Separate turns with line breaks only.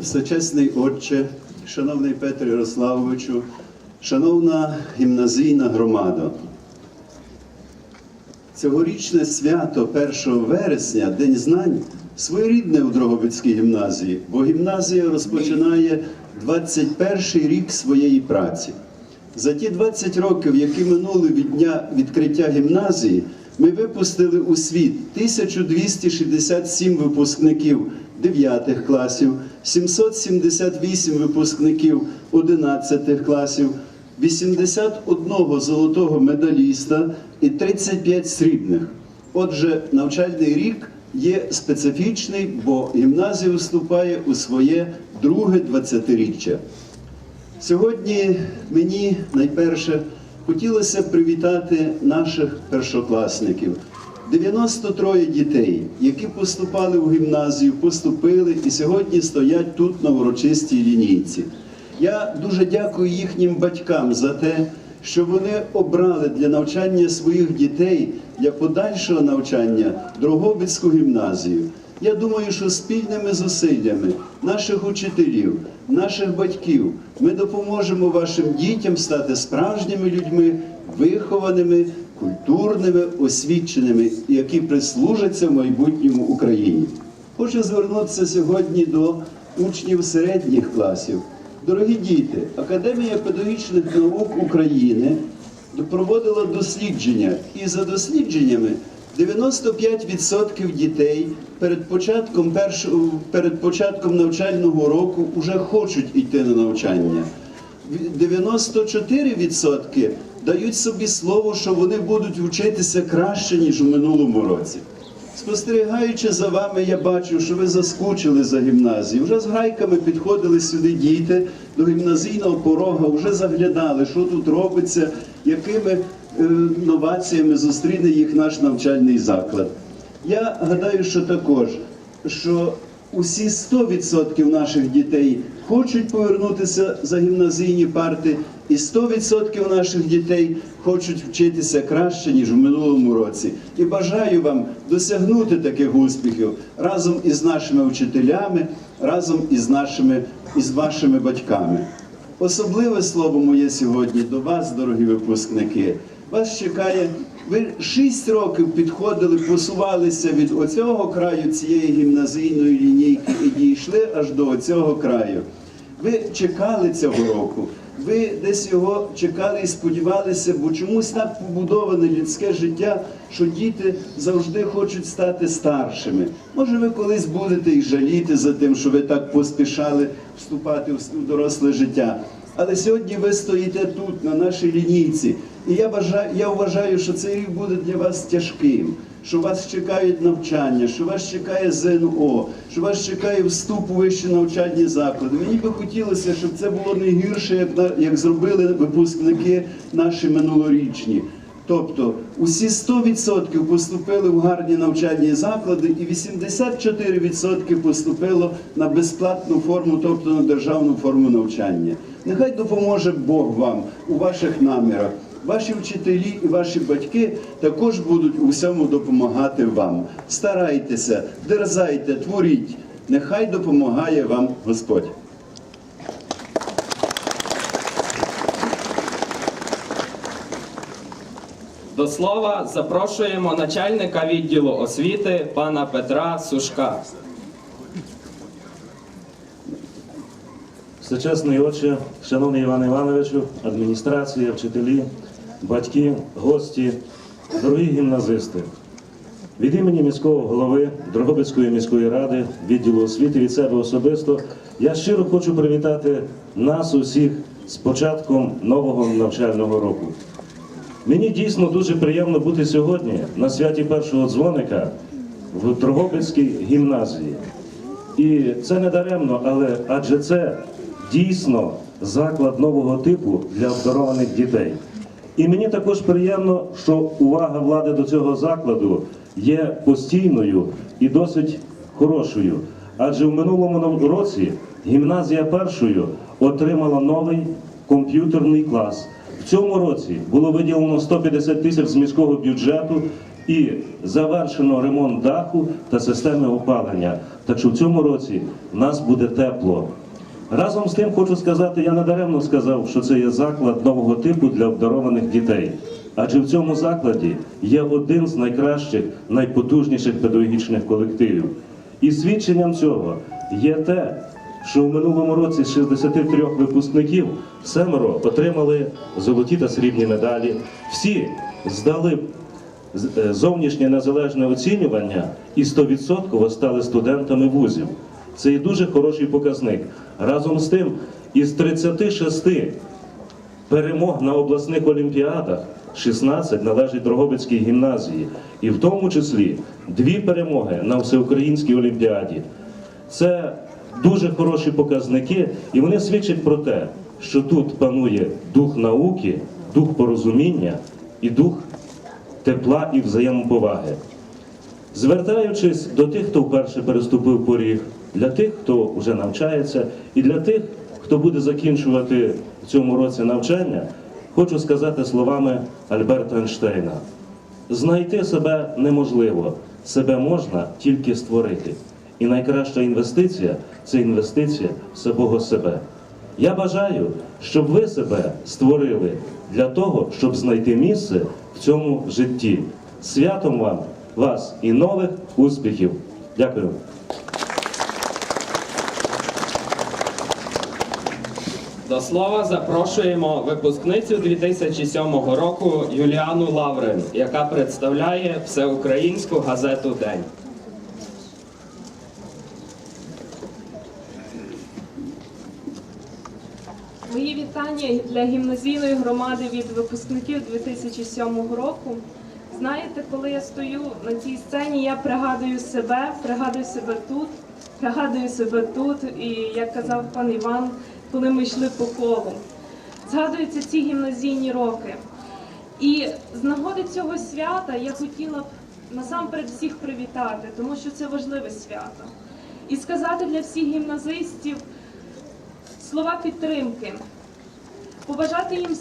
Всечесний Отче, шановний Петр Ярославовичу, шановна гімназійна громада. Цьогорічне свято 1 вересня, День знань, своєрідне у Дрогобицькій гімназії, бо гімназія розпочинає 21 рік своєї праці. За ті 20 років, які минули від дня відкриття гімназії, ми випустили у світ 1267 випускників 9 класів, 778 випускників 11 класів, 81 золотого медаліста і 35 срібних. Отже, навчальний рік є специфічний, бо гімназія вступає у своє друге 20-річчя. Сьогодні мені найперше хотілося привітати наших першокласників. 93 дітей, які поступали в гімназію, поступили і сьогодні стоять тут на урочистій лінійці. Я дуже дякую їхнім батькам за те, що вони обрали для навчання своїх дітей для подальшого навчання Дрогобицьку гімназію. Я думаю, що спільними зусиллями наших учителів, наших батьків ми допоможемо вашим дітям стати справжніми людьми, вихованими, культурними, освіченими, які прислужаться в майбутньому Україні. Хочу звернутися сьогодні до учнів середніх класів. Дорогі діти, Академія педагогічних наук України проводила дослідження, і за дослідженнями 95% дітей перед початком першого перед початком навчального року вже хочуть йти на навчання. 94% дають собі слово, що вони будуть вчитися краще ніж у минулому році. Спостерігаючи за вами, я бачу, що ви заскучили за гімназією. Вже з грайками підходили сюди діти до гімназійного порога, вже заглядали, що тут робиться, якими новаціями зустріне їх наш навчальний заклад. Я гадаю, що також, що усі 100% наших дітей хочуть повернутися за гімназійні парти, і 100% наших дітей хочуть вчитися краще, ніж у минулому році. І бажаю вам досягнути таких успіхів разом із нашими вчителями, разом із нашими із вашими батьками. Особливе слово моє сьогодні до вас, дорогі випускники. Вас чекає. Ви шість років підходили, посувалися від оцього краю цієї гімназійної лінійки і дійшли аж до оцього краю. Ви чекали цього року. Ви десь його чекали і сподівалися, бо чомусь так побудоване людське життя, що діти завжди хочуть стати старшими. Може, ви колись будете і жаліти за тим, що ви так поспішали вступати в доросле життя. Але сьогодні ви стоїте тут, на нашій лінійці, і я вважаю, я вважаю, що цей рік буде для вас тяжким, що вас чекають навчання, що вас чекає ЗНО, що вас чекає вступ у вищі навчальні заклади. Мені би хотілося, щоб це було не гірше, як, як зробили випускники наші минулорічні. Тобто усі 100% поступили в гарні навчальні заклади, і 84% поступило на безплатну форму, тобто на державну форму навчання. Нехай допоможе Бог вам у ваших намірах. Ваші вчителі і ваші батьки також будуть у всьому допомагати вам. Старайтеся, дерзайте, творіть. Нехай допомагає вам Господь.
До слова запрошуємо начальника відділу освіти пана Петра Сушка.
Всечесний отче, шановний Іван Івановичу, адміністрація, вчителі, батьки, гості, дорогі гімназисти. Від імені міського голови Дрогобицької міської ради, відділу освіти від себе особисто, я щиро хочу привітати нас усіх з початком нового навчального року. Мені дійсно дуже приємно бути сьогодні на святі першого дзвоника в Дрогобицькій гімназії. І це не даремно, але адже це дійсно заклад нового типу для обдарованих дітей. І мені також приємно, що увага влади до цього закладу є постійною і досить хорошою. Адже в минулому році гімназія першою отримала новий комп'ютерний клас. В цьому році було виділено 150 тисяч з міського бюджету, і завершено ремонт даху та системи опалення. Так що в цьому році в нас буде тепло. Разом з тим хочу сказати, я надаремно сказав, що це є заклад нового типу для обдарованих дітей. Адже в цьому закладі є один з найкращих, найпотужніших педагогічних колективів. І свідченням цього є те, що в минулому році з 63 випускників семеро отримали золоті та срібні медалі. Всі здали е, зовнішнє незалежне оцінювання і 100% стали студентами вузів. Це є дуже хороший показник. Разом з тим, із 36 перемог на обласних олімпіадах 16 належить Дрогобицькій гімназії, і в тому числі дві перемоги на всеукраїнській олімпіаді. Це дуже хороші показники, і вони свідчать про те, що тут панує дух науки, дух порозуміння і дух тепла і взаємоповаги. Звертаючись до тих, хто вперше переступив поріг, для тих, хто вже навчається, і для тих, хто буде закінчувати в цьому році навчання, хочу сказати словами Альберта Ейнштейна: знайти себе неможливо, себе можна тільки створити. І найкраща інвестиція це інвестиція в самого себе. Я бажаю, щоб ви себе створили для того, щоб знайти місце в цьому житті. Святом вам, вас і нових успіхів. Дякую.
До слова запрошуємо випускницю 2007 року Юліану Лаврин, яка представляє всеукраїнську газету День.
Мої для гімназійної громади від випускників 2007 року. Знаєте, коли я стою на цій сцені, я пригадую себе, пригадую себе тут, пригадую себе тут, і як казав пан Іван, коли ми йшли по колу. Згадуються ці гімназійні роки. І з нагоди цього свята я хотіла б насамперед всіх привітати, тому що це важливе свято. І сказати для всіх гімназистів слова підтримки, Uvažati im